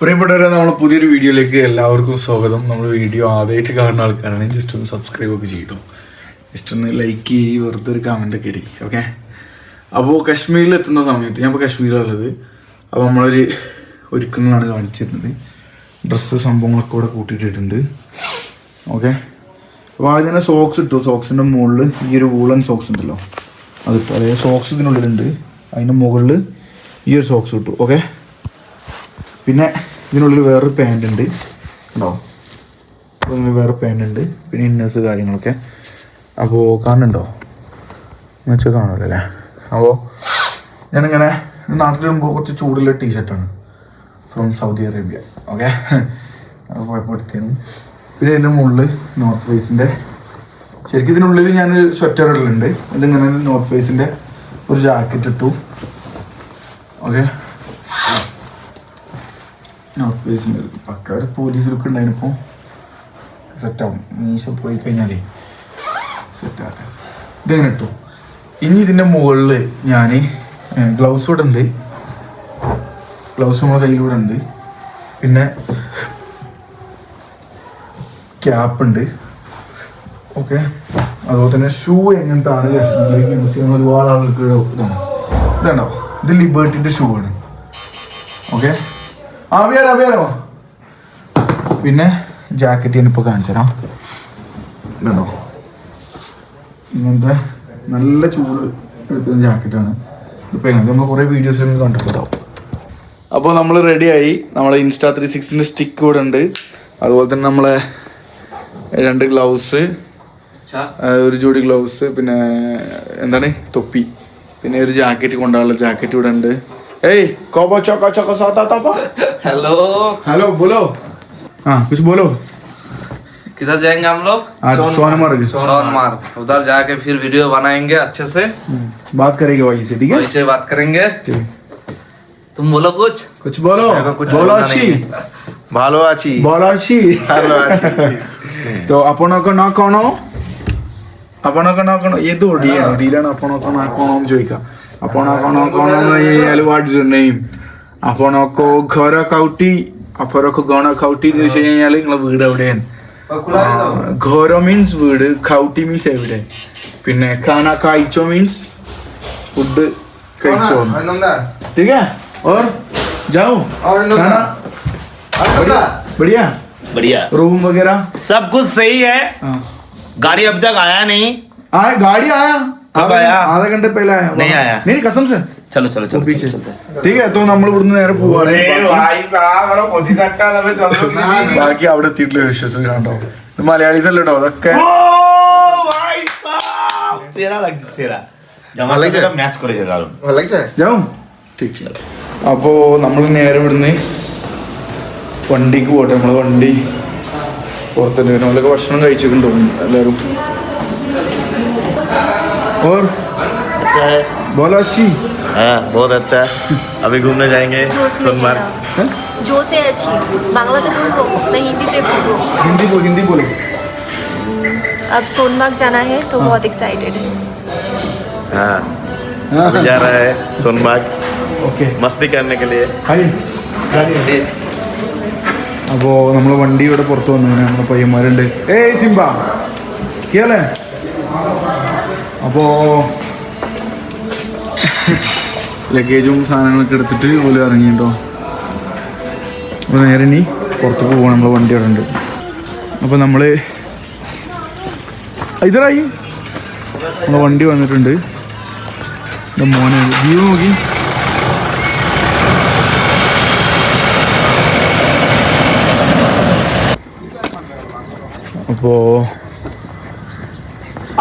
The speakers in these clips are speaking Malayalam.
പ്രിയപ്പെട്ടവരെ നമ്മൾ പുതിയൊരു വീഡിയോയിലേക്ക് എല്ലാവർക്കും സ്വാഗതം. നമ്മൾ വീഡിയോ ആദ്യമായിട്ട് കാണുന്ന ആൾക്കാരാണെങ്കിൽ ജസ്റ്റ് ഒന്ന് സബ്സ്ക്രൈബ് ഒക്കെ ചെയ്യട്ടോ ജസ്റ്റ് ഒന്ന് ലൈക്ക് ചെയ്യ് വെറുതെ ഒരു കമന്റ് ഒക്കെ ഇടി ഓക്കെ അപ്പോൾ കാശ്മീരിൽ എത്തുന്ന സമയത്ത് ഞാൻ ഇപ്പോൾ കാശ്മീരിലുള്ളത് അപ്പോൾ നമ്മളൊരു ഒരുക്കങ്ങളാണ് കാണിച്ചിരുന്നത്. ഡ്രസ്സ് സംഭവങ്ങളൊക്കെ കൂടെ കൂട്ടിയിട്ടിട്ടുണ്ട് ഓക്കെ അപ്പോൾ ആദ്യം തന്നെ സോക്സ് ഇട്ടു. സോക്സിന്റെ മുകളിൽ ഈ ഒരു വൂളൻ സോക്സ് ഉണ്ടല്ലോ. അതിട്ടു അതായത് സോക്സ് ഇതിനുള്ളിലുണ്ട്. അതിന്റെ മുകളിൽ ഈ ഒരു സോക്സ് ഇട്ടു ഓക്കെ പിന്നെ ഇതിനുള്ളിൽ വേറൊരു പാന്റ് ഉണ്ട്. ഉണ്ടോ വേറെ പാന്റ് ഉണ്ട്. പിന്നെ ഇന്നേഴ്സ് കാര്യങ്ങളൊക്കെ. അപ്പോൾ കാണുന്നുണ്ടോ? എന്ന് വെച്ചാൽ കാണുമല്ലോ അല്ലേ? അപ്പോൾ ഞാനിങ്ങനെ നാട്ടിൽ വരുമ്പോൾ കുറച്ച് ചൂടുള്ള ടീഷർട്ടാണ് ഫ്രം സൗദി അറേബ്യ ഓക്കെ അത് കുഴപ്പപ്പെടുത്തിയിരുന്നു പിന്നെ ഇതിന്റെ മുകളിൽ നോർത്ത് ഫേസിന്റെ ശരിക്കും ഇതിനുള്ളിൽ ഞാൻ സ്വെറ്റർ ഇടലുണ്ട്. ഇതിങ്ങനെ നോർത്ത് ഫേസിന്റെ ഒരു ജാക്കറ്റ് ഇട്ടു. ഓക്കെ നോർത്ത് ഫേസിന്റെ പക്ക ഒരു പോലീസ് ലുക്ക് ഉണ്ടായിരുന്നപ്പോൾ സെറ്റാവും മീശ പോയി കഴിഞ്ഞാലേ സെറ്റാക്കാം ഇതെങ്ങനെ ഇട്ടു? ഇനി ഇതിന്റെ മുകളിൽ ഞാൻ ഗ്ലൗസ് ഇവിടെ ഉണ്ട്. ഗ്ലൗസ് നമ്മുടെ കയ്യിലൂടെ ഉണ്ട്. പിന്നെ ക്യാപ്പ് ഉണ്ട്. ഓക്കെ അതുപോലെ തന്നെ ഷൂ എങ്ങനത്തെ ആണ് യൂസ് ഒരുപാട് ആളുകൾക്ക് ഇതാണ്. ഇതാണോ? ഇത് ലിബേർട്ടിന്റെ ഷൂ ആണ്. ഓക്കെ പിന്നെ ജാക്കറ്റ് ഞാനിപ്പോൾ കാണിച്ചു തരാം കണ്ടോ? ഇങ്ങനത്തെ നല്ല ചൂട് എടുക്കുന്ന ജാക്കറ്റാണ്. ഇപ്പോൾ എങ്ങനെ നമ്മൾ കുറേ വീഡിയോസ് കണ്ടിട്ടുണ്ടാവും. അപ്പോൾ നമ്മൾ റെഡിയായി നമ്മളെ ഇൻസ്റ്റാ ത്രീ സിക്സിന്റെ സ്റ്റിക്ക് ഇവിടെ ഉണ്ട്. അതുപോലെ തന്നെ നമ്മളെ രണ്ട് ഗ്ലൗസ് ഒരു ജോഡി ഗ്ലൗസ് പിന്നെ എന്താണ്? തൊപ്പി. പിന്നെ ഒരു ജാക്കറ്റ് കൊണ്ടുള്ള ജാക്കറ്റ് ഇവിടെ ഉണ്ട്. এই কব চক চক সতা তপ हेलो हेलो बोलो हाँ कुछ बोलो किधर जाएंगे हम लोग आज सोनमर्ग सोनमार्ग उधर जाके फिर वीडियो बनाएंगे अच्छे से बात करेंगे वहीं से ठीक है वैसे बात करेंगे ठीक। तुम बोलो कुछ कुछ बोलो मेरे को कुछ बोलना বলাশি नहीं ভালো আছি বলাশি ভালো আছি তো আপনার না কোন আপনার না কোন এ তো ডিয়া ডিলান আপনার না কোন জয়কা को ना कोनो हम जोइका अपनों को ना कोनो में ये यार व्हाट इज योर नेम अपनों को घर कौटी अपनों को ഗോണ കൗട്ടി എന്ന് വെച്ച് കഴിഞ്ഞാൽ നിങ്ങളെ വീട് എവിടെയാണ് ഘോര മീൻസ് വീട് കൗട്ടി മീൻസ് എവിടെ പിന്നെ ഖാന കായ്ച്ചോ മീൻസ് ഫുഡ് കഴിച്ചോ ठीक है और जाओ खाना बढ़िया बढ़िया बढ़िया रूम वगैरह सब कुछ सही है हाँ गाड़ी अभी तक आया नहीं आए गाड़ी आया कब आधा- आया? आधा घंटे पहले आया नहीं आया। नहीं कसम से चलो चलो वो चलो पीछे चलो, चलो। ठीक है तो നമ്മൾ ഇവിടുന്ന് നേരെ പോവാണ് चलो ബാക്കി അവിടെ എത്തിയിട്ടുള്ള വിശ്വസം കണ്ടോ ഇത് മലയാളീസ് അല്ലോ അതൊക്കെ भाई साहब तेरा लग तेरा जमा से मैच करे दारू ജാവും ठीक ठीक അപ്പോ നമ്മൾ നേരെ ഇവിടുന്ന് വണ്ടിക്ക് പോട്ടെ നമ്മള് വണ്ടി പുറത്തുണ്ട് നമ്മളൊക്കെ ഭക്ഷണം കഴിച്ചിട്ടുണ്ടോ എല്ലാവരും और? अच्छा है। बहुत अच्छी। हाँ बहुत अच्छा है। अभी घूमने जाएँगे सोमवार। हाँ? जो से अच्छी। बांग्ला तो बोलो तो हिंदी तो बोलो। हिंदी बोल हिंदी बोलो। हम्म, अब सोनमार्ग जाना है तो हाँ। बहुत एक्साइटेड है। हाँ।, हाँ। अभी जा रहा है सोनमार्ग ओके। मस्ती करने के लिए। ഹായ് അപ്പോൾ നമ്മൾ വണ്ടി ഇവിടെ പുറത്ത് വന്നു നമ്മളെ പയ്യന്മാരുണ്ട് ഏയ് സിംബ കേളേ. അപ്പോൾ ലഗേജും സാധനങ്ങളൊക്കെ എടുത്തിട്ട് ഓൽ ഇറങ്ങിട്ടോ അപ്പോൾ നേരെ ഇനി പുറത്തേക്ക് പോവാണ് നമ്മളെ വണ്ടി അവിടെ ഉണ്ട്. അപ്പോൾ നമ്മൾ ഇതറായി. നമ്മളെ വണ്ടി വന്നിട്ടുണ്ട്. മോനെ. വ്യൂ നോക്കി. वो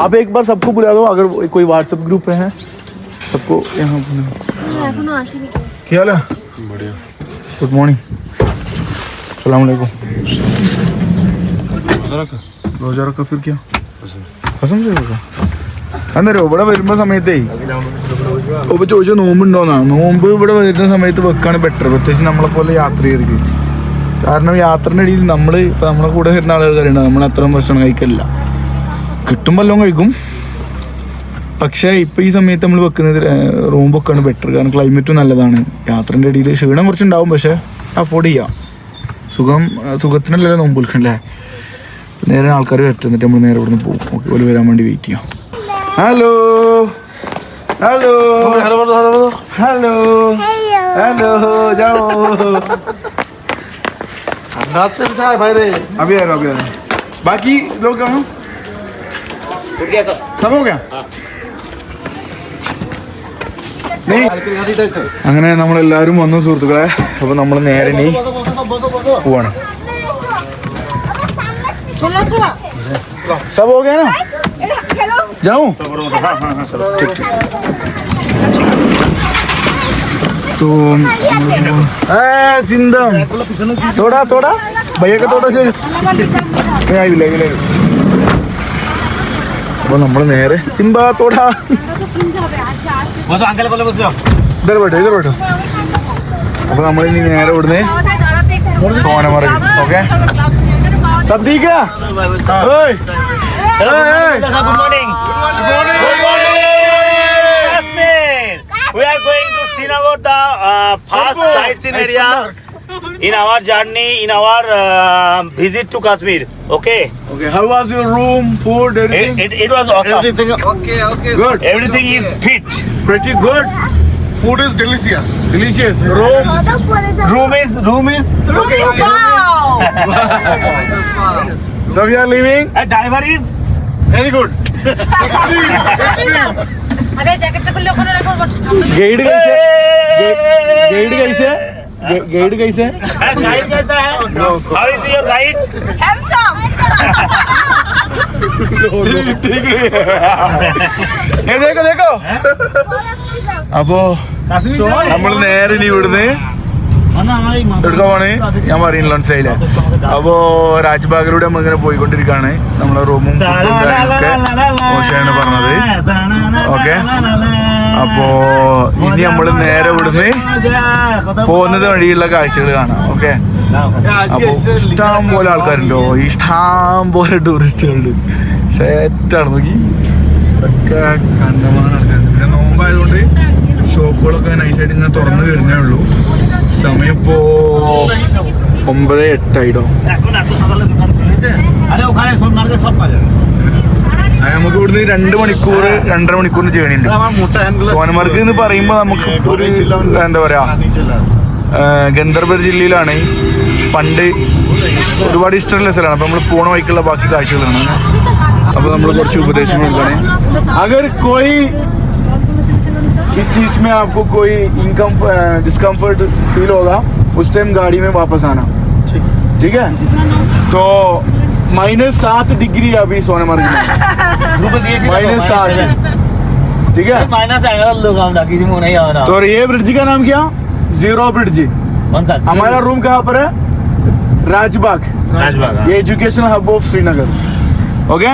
आप एक बार सबको बुला दो अगर कोई व्हाट्सएप ग्रुप पे है सबको यहाँ क्या हाल है? बढ़िया। गुड मॉर्निंग അസ്സലാമലൈക്കും റോജ റക്ക ഫിർ ക്യാ കസം അന്നേരോ ഇവിടെ വരുമ്പോ സമയത്തേ। ഒപ്പം ചോദിച്ചാൽ നോമ്പുണ്ടോന്നാ? നോമ്പ് ഇവിടെ വരുന്ന സമയത്ത് വെക്കാണ് ബെറ്റർ പ്രത്യേകിച്ച് നമ്മളെ പോലെ യാത്ര ചെയ്യരുത് കാരണം യാത്രയുടെ ഇടയിൽ നമ്മൾ ഇപ്പം നമ്മളെ കൂടെ വരുന്ന ആളുകൾക്കറിയണ്ട നമ്മൾ അത്രയും ഭക്ഷണം കഴിക്കലില്ല. കിട്ടുമ്പല്ലോ കഴിക്കും. പക്ഷേ ഇപ്പം ഈ സമയത്ത് നമ്മൾ വെക്കുന്നത് റൂമൊക്കെയാണ് ബെറ്റർ കാരണം ക്ലൈമറ്റും നല്ലതാണ്. യാത്രന്റെ ഇടയിൽ ക്ഷീണം കുറച്ചുണ്ടാവും പക്ഷേ അഫോർഡ് ചെയ്യാം. സുഖം സുഖത്തിനല്ലേ നോമ്പ് വിൽക്കണ്ടേ നേരെ ആൾക്കാർ വരട്ടെ നമ്മൾ നേരെ ഇവിടുന്ന് പോകും. ഓക്കെ ഓൽ വരാൻ വേണ്ടി വെയിറ്റ് ചെയ്യാം. Hello hello hello hello hello ബാക്കി ലോകം सब हो गया നീ അങ്ങനെ നമ്മളെല്ലാവരും വന്നു സുഹൃത്തുക്കളെ അപ്പൊ നമ്മൾ നേരെ നീ പോവാണ് सब हो गया ना जाऊं ठीक ठीक तो ए सिंदम थोड़ा थोड़ा भैया का थोड़ा से नहीं आई ले അപ്പോൾ നമ്മൾ നേരെ സിംബാത്തോടാ ഇതൊരു പോട്ടോ ഇതൊരു പോട്ടോ അപ്പോൾ നമ്മൾ ഇനി നേരെ ഇവിടുന്ന് സോനമറി okay സദ്ദീഖ good morning We are going to Sinagota, uh, first sightseeing area in our journey, in our uh, visit to Kashmir. Okay. Okay. How was your room, food, everything? It, it, it was awesome. Everything okay, okay. Good. Everything okay. is fit. Pretty good. Food is delicious. Delicious. Room. Room is room is room is wow. so we are leaving. A diver is very good. Extreme. Extreme. আরে জ্যাকেটটা খুলে ওখানে রাখো গেট গেছে guys, গেছে গেট গেছে গাইড গেছে হ্যাঁ হাউ ദേക്കോ ദേക്കോ. അപ്പോ നമ്മൾ നേരെ ഇനി ഇവിടുന്ന് എടുക്കാൻ പോണേ? ഞാൻ പറയുന്നില്ല മനസ്സിലായില്ല അപ്പോ രാജ്ബാഗിലൂടെ നമ്മൾ ഇങ്ങനെ പോയിക്കൊണ്ടിരിക്കുകയാണ് നമ്മളെ റൂമും മോശമാണ് പറഞ്ഞത്. ഓക്കെ. അപ്പോ ഇനി നമ്മൾ നേരെ ഇവിടുന്ന് പോകുന്നത് വഴിയുള്ള കാഴ്ചകൾ കാണാം. ഓക്കെ. ഇഷ്ടം പോലെ ആൾക്കാരുണ്ടോ? ഇഷ്ടം പോലെ ടൂറിസ്റ്റുകളുണ്ട് സെറ്റാണ് നോക്കി. ഒക്കെ കണ്ടമാനം നോമ്പായതുകൊണ്ട് ഷോപ്പുകളൊക്കെ നൈസായിട്ട് ഇങ്ങനെ തുറന്നു വരുന്നേ ഉള്ളൂ. സമയം ഇപ്പോ ഒമ്പത് എട്ടായിട്ടോ. നമുക്ക് ഇവിടുന്ന് രണ്ട് മണിക്കൂർ രണ്ടര മണിക്കൂറിന് ജേണി ഉണ്ട്. സോനമാർഗ് എന്ന് പറയുമ്പോ നമുക്ക് എന്താ പറയാ ഗന്ധർബർ ജില്ലയിലാണെങ്കിൽ പണ്ട് ഒരുപാട് ഇഷ്ടമുള്ള സ്ഥലമാണ്. അപ്പോൾ നമ്മൾ പോണ വഴിക്കുള്ള ബാക്കി കാഴ്ചകളാണ്. അപ്പോൾ നമ്മൾ കുറച്ച് ഉപദേശങ്ങൾ इस चीज़ में आपको कोई इनकम डिस्कम्फर्ट फील होगा उस टाइम गाड़ी में वापस आना ठीक है तो माइनस सात डिग्री अभी सोनमर्ग में माइनस सात ठीक है माइनस तो ये ब्रिज का नाम क्या ज़ीरो ब्रिज हमारा रूम कहाँ पर है राजबाग राजबाग ये education hub of Srinagar okay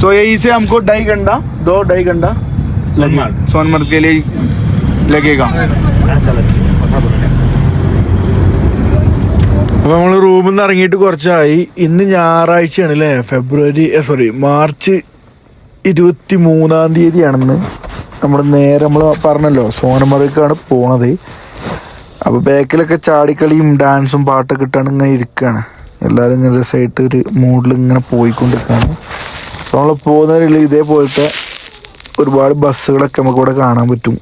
so यही से हमको ढाई घंटा दो ढाई घंटा. सोनमर्ग सोनमर्ग के लिए लगेगा. അപ്പോൾ നമ്മൾ റൂമിൽ നിന്ന് ഇറങ്ങിയിട്ട് കുറച്ചായി. ഇന്ന് ഞായറാഴ്ചയാണ് അല്ലേ ഫെബ്രുവരി സോറി eh, മാർച്ച് ഇരുപത്തി മൂന്നാം തീയതിയാണെന്ന്. നമ്മൾ നേരെ നമ്മൾ പറഞ്ഞല്ലോ സോനമറിക്കാണ് പോണത്. അപ്പോൾ ബാക്കിലൊക്കെ ചാടിക്കളിയും ഡാൻസും പാട്ടൊക്കെ ഇട്ടാണ് ഇങ്ങനെ ഇരിക്കുകയാണ് എല്ലാവരും ഇങ്ങനെ രസമായിട്ട് ഒരു മൂഡിൽ ഇങ്ങനെ പോയിക്കൊണ്ടിരിക്കുകയാണ് നമ്മൾ പോകുന്നതിൽ ഇതേപോലത്തെ ഒരുപാട് ബസ്സുകളൊക്കെ നമുക്ക് ഇവിടെ കാണാൻ പറ്റും.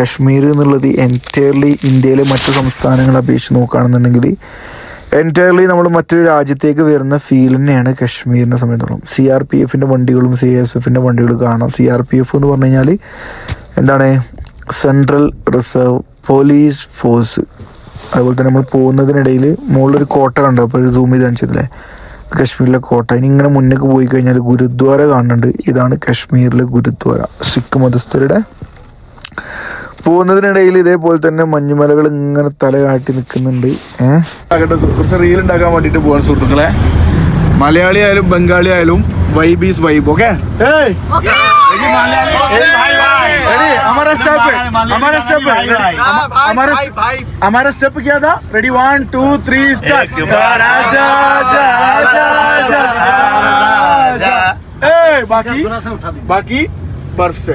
കശ്മീർ എന്നുള്ളത് എന്റയർലി ഇന്ത്യയിലെ മറ്റു സംസ്ഥാനങ്ങളെ അപേക്ഷിച്ച് നോക്കുകയാണെന്നുണ്ടെങ്കിൽ എന്റയർലി നമ്മൾ മറ്റൊരു രാജ്യത്തേക്ക് വരുന്ന ഫീൽ തന്നെയാണ് കശ്മീരിനെ സംബന്ധിച്ചിടത്തോളം. സി ആർ പി എഫിന്റെ വണ്ടികളും സി എസ് എഫിന്റെ വണ്ടികളും കാണാം. സി ആർ പി എഫ് എന്ന് പറഞ്ഞു കഴിഞ്ഞാൽ എന്താണ്? സെൻട്രൽ റിസർവ് പോലീസ് ഫോഴ്സ് അതുപോലെ തന്നെ നമ്മൾ പോകുന്നതിനിടയിൽ മുകളിലൊരു കോട്ട കണ്ടു. അപ്പോൾ ഒരു സൂം ചെയ്ത് കാണിച്ചതില്ലേ കശ്മീരിലെ കോട്ട. ഇനി ഇങ്ങനെ മുന്നേക്ക് പോയി കഴിഞ്ഞാൽ ഗുരുദ്വാര കാണുന്നുണ്ട്. ഇതാണ് കശ്മീരിലെ ഗുരുദ്വാര. സിഖ് മതസ്ഥരുടെ പോകുന്നതിനിടയിൽ ഇതേപോലെ തന്നെ മഞ്ഞുമലകൾ ഇങ്ങനെ തല കാട്ടി നിൽക്കുന്നുണ്ട്. ഏഹ് കുറച്ച് റീൽ ഉണ്ടാക്കാൻ വേണ്ടിട്ട് പോകാൻ സുഹൃത്തുക്കളെ. മലയാളി ആയാലും ബംഗാളി ആയാലും vibe is vibe okay ready हमारा स्टेप हमारा स्टेप हमारा हमारा स्टेप क्या था? रेडी वन टू थ्री बाकी? बाकी? बर्फ़ से।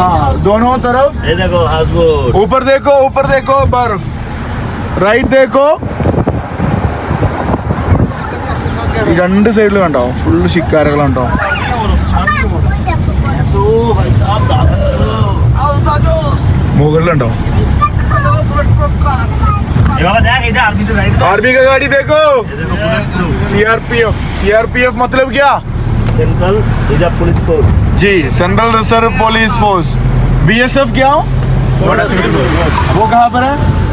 हाँ, दोनों तरफ़। ऊपर देखो ऊपर देखो बर्फ़। റൈറ്റ് തേക്കോ രണ്ട് സൈഡിൽ കണ്ടോ ഫുള്ള് ശിക്കാരകളുണ്ടോ മുകളിലുണ്ടോ आर्मी का गाड़ी देखो सीआरपीएफ सीआरपीएफ मतलब क्या सेंट्रल रिजर्व पुलिस फोर्स जी central reserve police force BSF क्या हो वो कहाँ पर है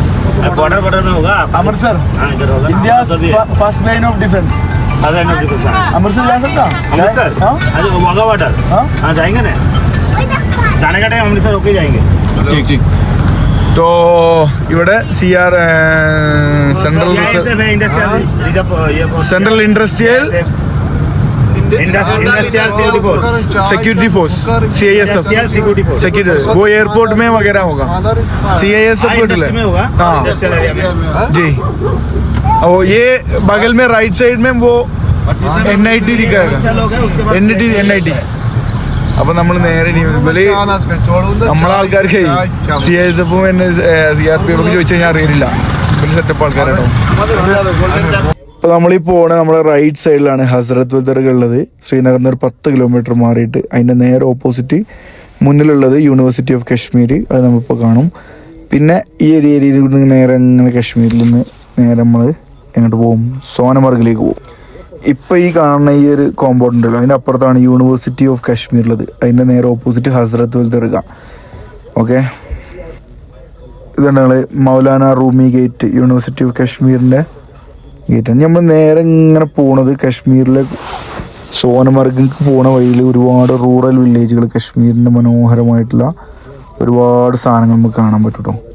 बॉर्डर बॉर्डर में होगा अमृतसर हाँ इधर होगा इंडिया हाँ, तभी है। First line of defence Azad Nagar के साथ। अमृतसर जा सकता अमृतसर हाँ अरे वो वाघा बॉर्डर हाँ? हाँ जाएंगे ना जाने का टाइम अमृतसर होके जाएंगे ठीक ठीक तो ഇവിടെ സി ആർ സെൻട്രൽ यहाँ से security force security force C I S F industrial security force security वो एयरपोर्ट में वगैरह होगा सी आई एस हाँ, एफ इंडस्ट्री में होगा हाँ इंडस्ट्रियल एरिया में जी और ये बगल में राइट साइड में वो എൻ ഐ ടി इंडस्ट्रियल हो गया उसके बाद N T N I T അപ്പൊ നമ്മൾ നേരെ ഇനി ഇവര് നമ്മളെ ആൾക്കാർക്ക് സി എസ് എഫും സി ആർ പി എഫ് ചോദിച്ചു കഴിഞ്ഞാൽ അറിയില്ല വലിയ സെറ്റപ്പ് ആൾക്കാരാണോ അപ്പോൾ ഈ പോണ നമ്മുടെ റൈറ്റ് സൈഡിലാണ് ഹസ്രത് ബദറുകൾ ഉള്ളത് ശ്രീനഗറിന് ഒരു പത്ത് കിലോമീറ്റർ മാറിയിട്ട് അതിന്റെ നേരെ ഓപ്പോസിറ്റ് മുന്നിലുള്ളത് യൂണിവേഴ്സിറ്റി ഓഫ് കശ്മീർ അത് നമ്മളിപ്പോൾ കാണും. പിന്നെ ഈ ഒരു ഏരിയയിൽ നിന്ന് നേരെ ഇങ്ങനെ കശ്മീരിൽ നിന്ന് നേരെ നമ്മൾ എങ്ങോട്ട് പോകും? സോനമർഗിലേക്ക് പോകും. ഇപ്പോൾ ഈ കാണുന്ന ഈ ഒരു കോമ്പൗണ്ട് ഉണ്ടല്ലോ അതിന്റെ അപ്പുറത്താണ് യൂണിവേഴ്സിറ്റി ഓഫ് കശ്മീർ ഉള്ളത് അതിന്റെ നേരെ ഓപ്പോസിറ്റ് ഹസ്രത്ത് ബൽ ദർഗ ഓക്കെ ഇതാണ് Maulana Rumi gate university of കാശ്മീരിന്റെ ഗേറ്റാണ് നമ്മൾ നേരെ ഇങ്ങനെ പോണത് കാശ്മീരിലെ സോനമർഗിക്ക് പോണ വഴിയിൽ ഒരുപാട് റൂറൽ വില്ലേജുകൾ കാശ്മീരിന്റെ മനോഹരമായിട്ടുള്ള ഒരുപാട് സാധനങ്ങൾ നമുക്ക് കാണാൻ പറ്റും കേട്ടോ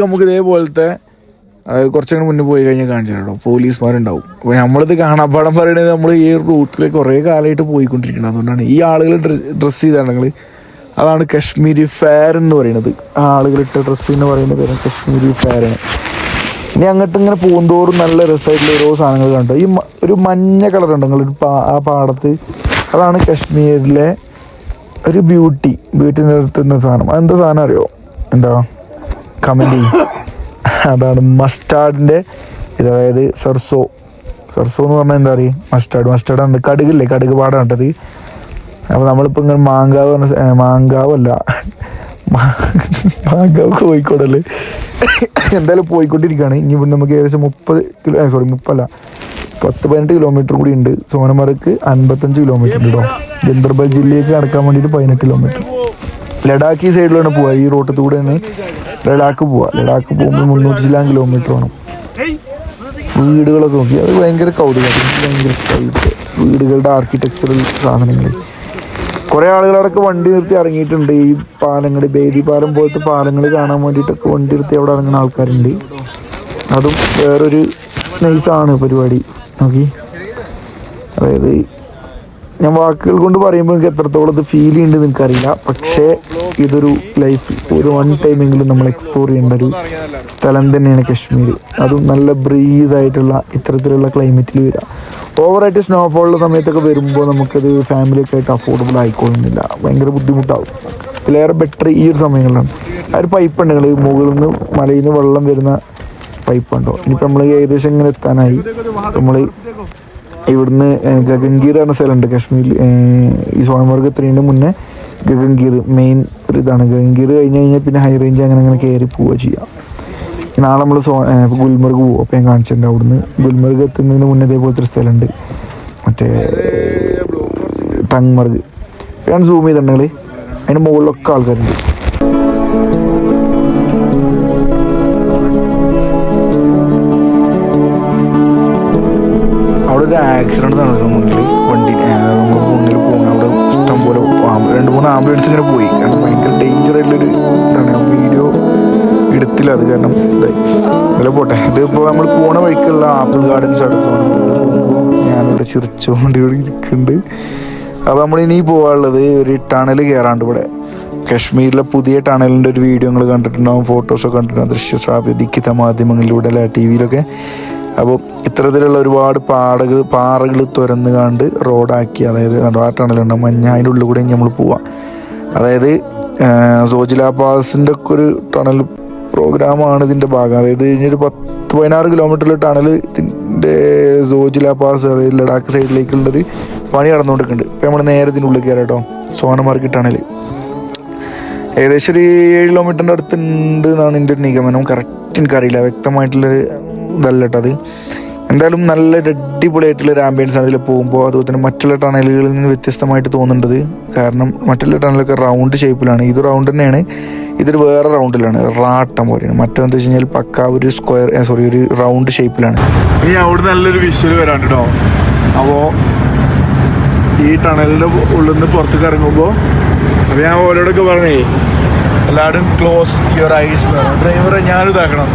ഏരിയകളിലൊക്കെ നമുക്ക് ഇതേപോലത്തെ കുറച്ചങ്ങനെ മുന്നേ പോയി കഴിഞ്ഞാൽ കാണിച്ചു കേട്ടോ പോലീസുമാരുണ്ടാവും. അപ്പോൾ നമ്മളിത് കാണാപ്പാടം പറയണത് നമ്മൾ ഈ റൂട്ടിൽ കുറേ കാലമായിട്ട് പോയിക്കൊണ്ടിരിക്കണം. അതുകൊണ്ടാണ് ഈ ആളുകൾ ഡ്രസ്സ് ചെയ്താണെങ്കിൽ അതാണ് കശ്മീരി ഫെയർ എന്ന് പറയുന്നത്. ആ ആളുകളിട്ട ഡ്രസ്സ് എന്ന് പറയുന്ന പേര് കശ്മീരി ഫെയറാണ് ഇനി അങ്ങോട്ട് ഇങ്ങനെ പൂന്തോറും നല്ല രസമായിട്ടുള്ള ഓരോ സാധനങ്ങൾ കണ്ടു. ഈ ഒരു മഞ്ഞ കളർ ഉണ്ടെങ്കിൽ ആ പാടത്ത്. അതാണ് കശ്മീരിലെ ഒരു ബ്യൂട്ടി ബ്യൂട്ടി നിർത്തുന്ന സാധനം. അതെന്താ സാധനം അറിയോ? എന്താ? കമന്റ് ചെയ്യും. അതാണ് മസ്റ്റാർഡിന്റെ ഇത് അതായത് സെർസോ. സെർസോ എന്ന് പറഞ്ഞാൽ എന്താ പറയുക? മസ്റ്റാർഡ്. മസ്റ്റാർഡ് ആണ്. കടുകില്ലേ? കടുക് പാടാണ് കേട്ടത്. അപ്പോൾ നമ്മളിപ്പോൾ ഇങ്ങനെ മാങ്കാവ് പറഞ്ഞ അല്ല. മാങ്കാവ് കോഴിക്കോടല്ലേ? എന്തായാലും പോയിക്കൊണ്ടിരിക്കുകയാണ്. ഇനി ഇവിടെ നമുക്ക് ഏകദേശം മുപ്പത് കിലോ സോറി മുപ്പല്ല പത്ത് പതിനെട്ട് കിലോമീറ്റർ കൂടി ഉണ്ട്. സോനമർഗ് അൻപത്തഞ്ച് കിലോമീറ്റർ ഉണ്ട് കേട്ടോ ഗന്ദർബൽ ജില്ലയിലേക്ക് നടക്കാൻ വേണ്ടിയിട്ട് പതിനെട്ട് കിലോമീറ്റർ ലഡാക്ക് ഈ സൈഡിലാണ് പോവുക. ഈ റോട്ടിൽ കൂടെ തന്നെ ലഡാക്ക് പോവാം. ലഡാക്ക് പോകുമ്പോൾ മുന്നൂറ്റി ചില കിലോമീറ്റർ വേണം. വീടുകളൊക്കെ നോക്കി. അത് ഭയങ്കര കൗതുകം ഭയങ്കര വീടുകളുടെ ആർക്കിടെക്ചറൽ സാധനങ്ങൾ. കുറേ ആളുകൾ അവിടെയൊക്കെ വണ്ടി നിർത്തി ഇറങ്ങിയിട്ടുണ്ട്. ഈ പാലങ്ങൾ ബേദി പാലം പോലത്തെ പാലങ്ങൾ കാണാൻ വേണ്ടിയിട്ടൊക്കെ വണ്ടി നിർത്തി അവിടെ ഇറങ്ങുന്ന ആൾക്കാരുണ്ട്. അതും വേറൊരു നൈസാണ് പരിപാടി. നോക്കി. അതായത് ഞാൻ വാക്കുകൾ കൊണ്ട് പറയുമ്പോൾ എനിക്ക് എത്രത്തോളം ഇത് ഫീൽ ചെയ്യുന്നുണ്ട് എനിക്കറിയില്ല. പക്ഷേ ഇതൊരു ലൈഫ് ഒരു വൺ ടൈമെങ്കിലും നമ്മൾ എക്സ്പ്ലോർ ചെയ്യേണ്ട ഒരു സ്ഥലം തന്നെയാണ് കശ്മീർ അതും നല്ല ബ്രീസ് ആയിട്ടുള്ള ഇത്തരത്തിലുള്ള ക്ലൈമറ്റിൽ വരിക ഓവറായിട്ട് സ്നോഫോളുള്ള സമയത്തൊക്കെ വരുമ്പോൾ നമുക്കത് ഫാമിലിയൊക്കെ ആയിട്ട് അഫോർഡബിൾ ആയിക്കൊള്ളുന്നില്ല. ഭയങ്കര ബുദ്ധിമുട്ടാവും. ഇതിലേറെ ബെറ്റർ ഈ ഒരു സമയങ്ങളിലാണ്. ആ ഒരു പൈപ്പ് ഉണ്ട്. നിങ്ങൾ മുകളിൽ നിന്ന് മലയിൽ നിന്ന് വെള്ളം വരുന്ന പൈപ്പ് ഉണ്ടോ? ഇനിയിപ്പോൾ നമ്മൾ ഏകദേശം ഇങ്ങനെ എത്താനായി. നമ്മൾ ഇവിടുന്ന് ഗഗൻഗീർ എന്ന സ്ഥലമുണ്ട്. കാശ്മീരിൽ ഈ സോൺമാർഗ് എത്തുന്നതിന് മുന്നേ ഗഗൻഗീർ മെയിൻ ഒരു ഇതാണ്. ഗഗൻഗീർ കഴിഞ്ഞ് കഴിഞ്ഞാൽ പിന്നെ ഹൈ റേഞ്ച് അങ്ങനെ അങ്ങനെ കയറി പോവുക ചെയ്യാം. നാളെ നമ്മൾ സോ ഗുൽമർഗ് പോകും അപ്പോൾ ഞാൻ കാണിച്ചിട്ടുണ്ട് അവിടുന്ന്. ഗുൽമർഗ് എത്തുന്നതിന് മുന്നേ ഇതേപോലത്തെ ഒരു സ്ഥലമുണ്ട്. മറ്റേ ടങ്മർഗ്. ഞാൻ സൂം ചെയ്തിട്ടുണ്ടെങ്കിൽ അതിന് മുകളിലൊക്കെ ആൾക്കാരുണ്ട്. ഒരു ആക്സിഡന്റ് നടന്നു മുന്നിൽ. വണ്ടി മുന്നിൽ പോകുന്ന അവിടെ ഇഷ്ടം പോലെ രണ്ട് മൂന്ന് ആംബുലൻസ് ഇങ്ങനെ പോയി. കാരണം ഭയങ്കര ഡേഞ്ചർ ആയിട്ടുള്ളൊരു ഇതാണ്. വീഡിയോ എടുത്തില്ല. അത് കാരണം ഇതായി പോട്ടെ. ഇതിപ്പോൾ നമ്മൾ പോണ വഴിക്കുള്ള ആപ്പിൾ ഗാർഡൻസ് അടുത്ത് ഞാനിവിടെ ചിരിച്ചുകൊണ്ട് ഇവിടെ ഇരിക്കുന്നുണ്ട്. അപ്പോൾ നമ്മൾ ഇനി പോകാനുള്ളത് ഒരു ടണൽ കയറാണ്ട് ഇവിടെ. കാശ്മീരിലെ പുതിയ ടണലിന്റെ ഒരു വീഡിയോ നിങ്ങൾ കണ്ടിട്ടുണ്ടാവും. ഫോട്ടോസൊക്കെ കണ്ടിട്ടുണ്ടാവും. ദൃശ്യശ്രാവ്യ ലിഖിത മാധ്യമങ്ങളിലൂടെ അല്ല? ടി വിയിലൊക്കെ അപ്പോൾ ഇത്തരത്തിലുള്ള ഒരുപാട് പാടകൾ പാറകൾ തുരന്ന് കണ്ട് റോഡാക്കി അതായത് ആ ടണലുണ്ട് മഞ്ഞ അതിന്റെ ഉള്ളിൽ കൂടെ നമ്മൾ പോവാം. അതായത് സോജില പാസിന്റെ ഒക്കെ ഒരു ടണൽ പ്രോഗ്രാമാണ് ഇതിന്റെ ഭാഗം. അതായത് ഇനിയൊരു പത്ത് പതിനാറ് കിലോമീറ്ററിലെ ടണൽ ഇതിന്റെ സോജില പാസ് അതായത് ലഡാക്ക് സൈഡിലേക്കുള്ളൊരു പണി നടന്നുകൊണ്ടിരിക്കുന്നുണ്ട്. ഇപ്പം നമ്മൾ നേരെ ഇതിന്റെ ഉള്ളിൽ കയറാം കേട്ടോ സോനമാർഗ് ടണൽ ഏകദേശം ഒരു ഏഴ് കിലോമീറ്ററിന്റെ അടുത്തുണ്ട് എന്നാണ് എന്റെ ഒരു നിഗമനം. കറക്റ്റ് എനിക്കറിയില്ല. വ്യക്തമായിട്ടുള്ളൊരു ഇതല്ല കേട്ടോ അത് എന്തായാലും നല്ല അടിപൊളിയായിട്ടുള്ള ഒരു ആംബിയൻസ് ആണ് ഇതിൽ പോകുമ്പോൾ. അതുപോലെ തന്നെ മറ്റുള്ള ടണലുകളിൽ നിന്ന് വ്യത്യസ്തമായിട്ട് തോന്നുന്നുണ്ട് കാരണം മറ്റുള്ള ടണലൊക്കെ റൗണ്ട് ഷേപ്പിലാണ് ഇത് റൗണ്ട് തന്നെയാണ്. ഇതൊരു വേറെ റൗണ്ടിലാണ് റാട്ടം പോലെയാണ്. മറ്റെന്താ വെച്ച് കഴിഞ്ഞാൽ പക്ക ഒരു സ്ക്വയർ സോറി ഒരു റൗണ്ട് ഷേപ്പിലാണ് ഇനി അവിടെ നല്ലൊരു വിഷ്വൽ വരാണ്ട് കേട്ടോ അപ്പോൾ ഈ ടണലിന്റെ ഉള്ളിൽ നിന്ന് പുറത്തേക്ക് ഇറങ്ങുമ്പോൾ അപ്പോൾ ഞാൻ ഓരോടൊക്കെ പറഞ്ഞേ എല്ലാവരും ക്ലോസ് യുവർ ഐസ് ഡ്രൈവറെ ഞാൻ ഇതാക്കണം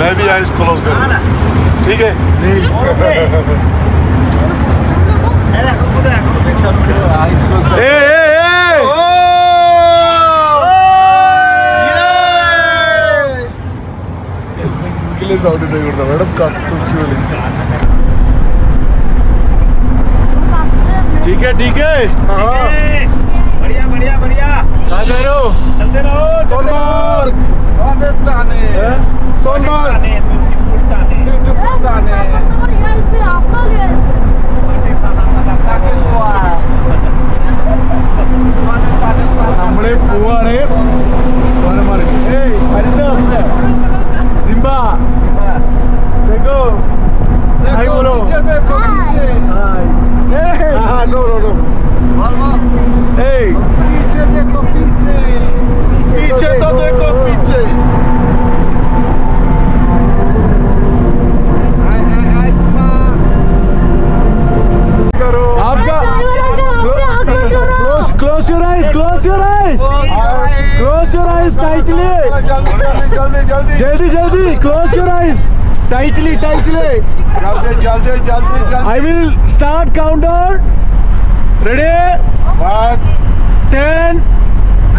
मैं भी आइस क्लोज करूँ ठीक है സൗണ്ട് ഉണ്ടാക്കി കൊടുത്താൽ മേഡം കത്തുച്ചു ठीक है ठीक है बढ़िया बढ़िया बढ़िया। कहाँ जा चलते रहो सोनमार्ग। सोनमार्ग। ब्यूटीफुल ताने நம்மளே போவாரு I will start counter. Ready? One, ten,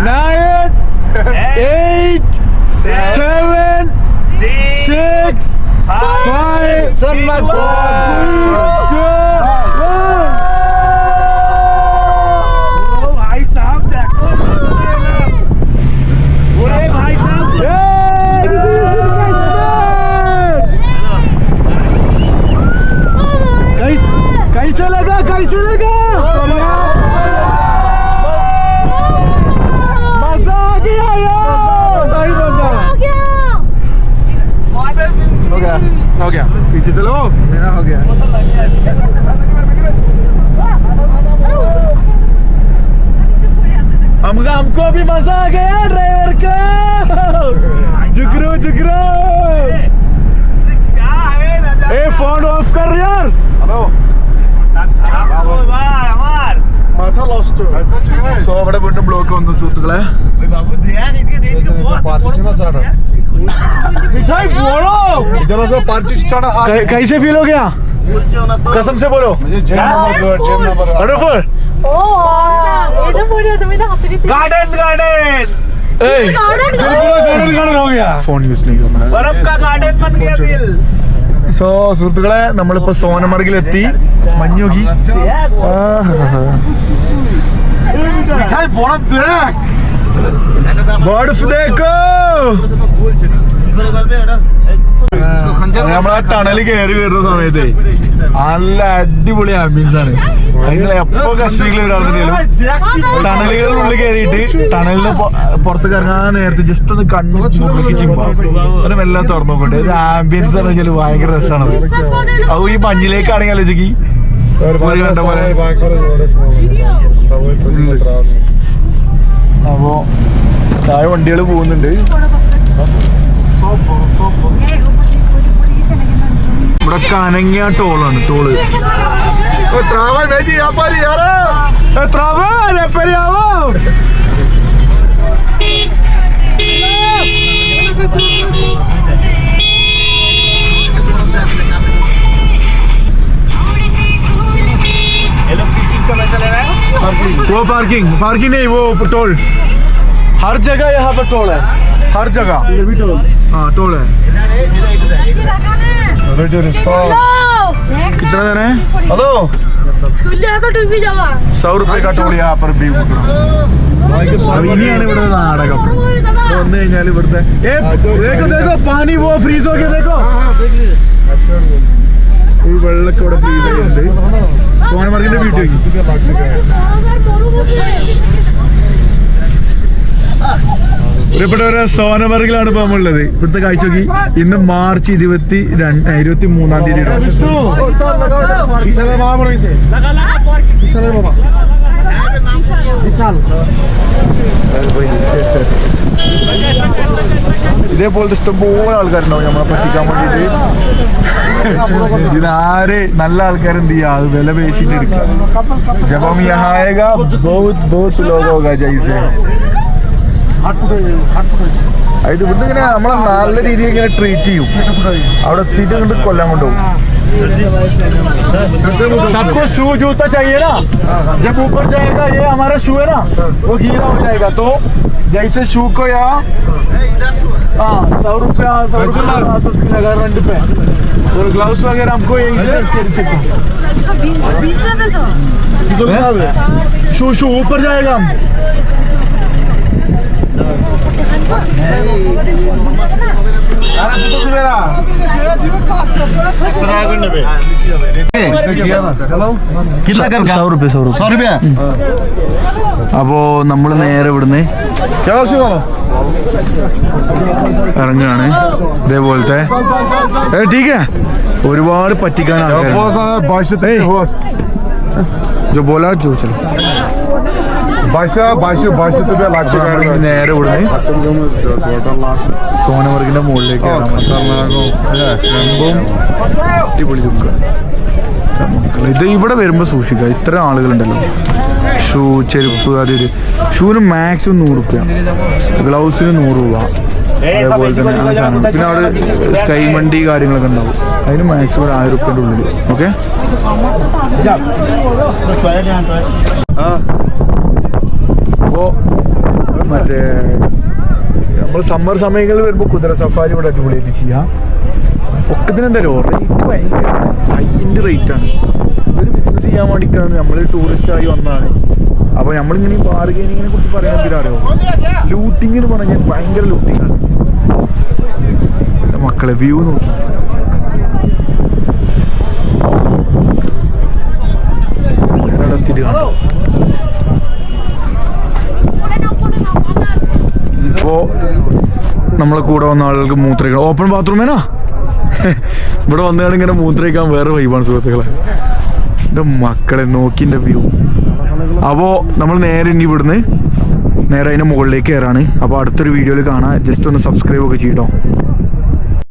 nine, eight, seven, six, five, four, three, two. पीछे चलो। मेरा हो गया। हम हमको भी मज़ा आ गया ड्राइवर का। जुगरो जुगरो। ए फ़ोन ऑफ़ कर यार। സോ അവിടെ വീണ്ടും ബ്ലോക്ക് വന്നു സുഹൃത്തുക്കളെ ओए बाबू ध्यान इसके देख के बहुत पार्टीशन चाह रहा मिठाई बोलो जरा सा पार्टीशन चाह रहा कै- कैसे फील हो गया कसम से बोलो मुझे gem number good gem number wonderful एकदम बढ़िया तुम्हें तो हाथी गार्डन गार्डन गार्डन गार्डन हो गया फोन यूज नहीं करना बर्फ का गार्डन बन गया दिल സോ സുഹൃത്തുക്കളെ നമ്മളിപ്പോ സോനമർഗിലെത്തി മഞ്ഞുകി মিঠাই বরফ দেখ বরফ দেখো നമ്മളാ ടണൽ കയറി വരുന്ന സമയത്ത് നല്ല അടിപൊളി ആംബിയൻസ് ആണ്. അതിനുള്ള എപ്പോ കശ്മീരിൽ ഒരാളുണ്ടെങ്കിലും ടണലുകളിനുള്ളിൽ കയറിയിട്ട് ടണലിന് പുറത്ത് കറങ്ങാൻ നേരത്തെ ജസ്റ്റ് ഒന്ന് കണ്ണു മുറിലേക്ക് ചിമ്പാം. എല്ലാം തുറന്നു നോക്കട്ടെ. ഒരു ആംബിയൻസ് എന്ന് വെച്ചാൽ ഭയങ്കര രസമാണ് അത് ഈ മഞ്ഞിലേക്കാണെങ്കിൽ ആലോചിക്കും. അപ്പോ താഴെ വണ്ടികൾ പോകുന്നുണ്ട്. ഇവിടെ കനങ്ങിയ ടോളാണ് ടോൾ. പെരിയാവോ? किस चीज का पैसा ले रहा है वो पार्किंग पार्किंग नहीं वो टोल हर जगह यहाँ पर टोल है हर जगह ये भी टोल हाँ टोल है कितना देना है हेलो स्कूल जाना तो डूबी जावा सौ रुपए का टोल यहाँ पर भी അപ്പൊ ഇനിയാണ് ഇവിടെ നാടകം ഇപ്പൊ വന്നു കഴിഞ്ഞാൽ ഇവിടുത്തെ ഏ, ദേഖോ, ദേഖോ, പാനി പോ ഫ്രീസ് ഒക്കെ ദേഖോ ഈ വെള്ളമൊക്കെ ഇവിടെ ഫ്രീ ആയിട്ടുണ്ട്. സോനമാർഗിന്റെ വീട്ടിൽ പ്രിയപ്പെട്ടവരെ സോനമർഗിലാണ് ഇപ്പൊ നമ്മളുള്ളത്. ഇവിടുത്തെ കാഴ്ച നോക്കി. ഇന്ന് മാർച്ച് ഇരുപത്തി രണ്ട് ഇരുപത്തി മൂന്നാം തീയതി ഇതേപോലത്തെ ഇഷ്ടംപോലെ ആൾക്കാരുണ്ടാവും നമ്മളെ പറ്റിക്കാൻ വേണ്ടിയിട്ട്. ഇതാര് നല്ല ആൾക്കാർ എന്ത് ചെയ്യാ? അത് വില പേശിട്ട് എടുക്കുക ജപം യഹായക ബോത്ത് ലോഗ് ഹോഗാ ജൈസെ ഇത് ഇവിടുന്ന് ഇങ്ങനെ നമ്മളെ നല്ല രീതിയിൽ ഇങ്ങനെ ട്രീറ്റ് ചെയ്യും. അവിടെ എത്തിയിട്ട് കൊല്ലം കൊണ്ടുപോകും. सबको शू जूता चाहिए ना? जब ऊपर जाएगा ये हमारा शू है ना? वो गीला हो जाएगा। तो जैसे शू को यहाँ हाँ सौ रुपया सौ रुपया रेंट पे। और ग्लव्स वगैरह हमको यही से सकते शू शू ऊपर जाएगा हम। इसने किया ना സൗ റുപ്യ സൗ റുപ്യ सौ रुपया അപ്പോ നമ്മൾ നേരെ ഇവിടുന്ന് क्या शिवा ഇറങ്ങുകയാണ് ഇതേപോലത്തെ ഏ ടീക്കേ ഒരുപാട് പറ്റിക്കാൻ ആൾക്കാരുണ്ട് बहुत सारा बाईस से Hey. हुआ जो बोला जो चलो നേരെ ഇവിടുന്ന് സോനമർഗിന്റെ മുകളിലേക്ക്. സംഭവം അടിപൊളി ഇത് ഇവിടെ വരുമ്പോൾ സൂക്ഷിക്കുക. ഇത്ര ആളുകളുണ്ടല്ലോ. ഷൂ ചെരുപ്പ് അത് ഇത്. ഷൂവിന് മാക്സിമം നൂറ് രൂപ. ഗ്ലൗസിന് നൂറ് രൂപ. അതേപോലെ തന്നെ സാധനം. പിന്നെ അവിടെ സ്കൈ വണ്ടി കാര്യങ്ങളൊക്കെ ഉണ്ടാവും. അതിന് മാക്സിമം ഒരു ആയിരം റുപ്യന്റെ ഉള്ളിൽ ഓക്കെ അപ്പോൾ മറ്റേ നമ്മൾ സമ്മർ സമയങ്ങളിൽ വരുമ്പോൾ കുതിര സഫാരി ഇവിടെ അടിപൊളിയായിട്ട് ചെയ്യാം. ഒക്കത്തിനെന്തായാലോ റേറ്റ് ഭയങ്കര ഹൈന്റെ റേറ്റാണ് ഒരു ബിസിനസ് ചെയ്യാൻ വേണ്ടിയിട്ടാണ് നമ്മൾ ടൂറിസ്റ്റായി വന്നതാണ്. അപ്പോൾ നമ്മളിങ്ങനെ ബാർഗെയിനിങ്ങിനെ കുറിച്ച് പറ്റില്ല അറിയോ? ലൂട്ടിങ് എന്ന് പറഞ്ഞാൽ ഭയങ്കര ലൂട്ടിങ് ആണ്. മക്കളെ വ്യൂ നോക്കി. എത്തിയിട്ട് കാണാം. ഇപ്പോ നമ്മളെ കൂടെ വന്ന ആളുകൾക്ക് മൂത്രയ്ക്കണം ഓപ്പൺ ബാത്റൂമേനാ ഇവിടെ വന്നാണ് ഇങ്ങനെ മൂത്രയിക്കാൻ വേറെ വൈബാണ് സുഹൃത്തുക്കളെ. എന്റെ മക്കളെ നോക്കി എന്റെ വ്യൂ. അപ്പോൾ നമ്മൾ നേരെ ഇനി ഇവിടുന്ന് നേരെ അതിന്റെ മുകളിലേക്ക് കയറാണ്. അപ്പോൾ അടുത്തൊരു വീഡിയോയിൽ കാണാം. ജസ്റ്റ് ഒന്ന് സബ്സ്ക്രൈബ് ഒക്കെ ചെയ്യട്ടോ